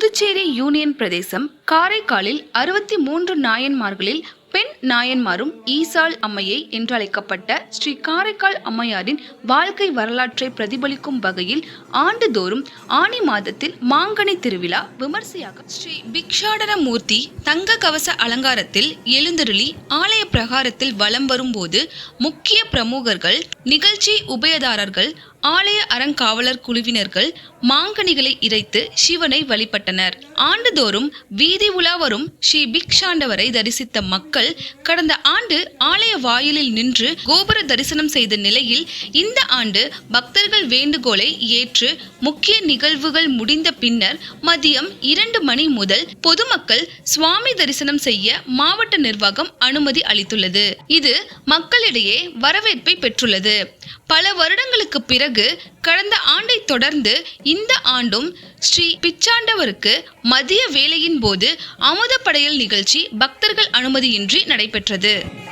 Puducherry union பிரதேசம் காரைக்காலில் அறுபத்தி மூன்று நாயன்மார்களில் பெண் நாயன்மாரும் ஈசாள் அம்மையை என்றழைக்கப்பட்ட ஸ்ரீ காரைக்கால் அம்மையாரின் வாழ்க்கை வரலாற்றை பிரதிபலிக்கும் வகையில் ஆண்டுதோறும் ஆனி மாதத்தில் மாங்கனி திருவிழா விமர்சையாக ஸ்ரீ பிக்ஷாடனமூர்த்தி தங்க கவச அலங்காரத்தில் எழுந்தருளி ஆலய பிரகாரத்தில் வலம் வரும்போது முக்கிய பிரமுகர்கள் நிகழ்ச்சி உபயதாரர்கள் ஆலய அறங்காவலர் குழுவினர்கள் மாங்கனிகளை இறைத்து சிவனை வழிபட்டனர். ஆண்டுதோறும் வீதி உலா வரும் ஸ்ரீ பிக்ஷாண்டவரை தரிசித்த மக்கள் கடந்த ஆண்டு ஆலய வாயிலில் நின்று கோபுர தரிசனம் செய்த நிலையில் இந்த ஆண்டு பக்தர்கள் வேண்டுகோளை ஏற்று முக்கிய நிகழ்வுகள் முடிந்த பின்னர் மதியம் இரண்டு மணி முதல் பொதுமக்கள் சுவாமி தரிசனம் செய்ய மாவட்ட நிர்வாகம் அனுமதி அளித்துள்ளது. இது மக்களிடையே வரவேற்பை பெற்றுள்ளது. பல வருடங்களுக்கு பிறகு கடந்த ஆண்டை தொடர்ந்து இந்த ஆண்டும் ஸ்ரீ பிச்சாண்டவருக்கு மதிய வேலையின் போது அமுதப்படையல் நிகழ்ச்சி பக்தர்கள் அனுமதியின்றி நடைபெற்றது.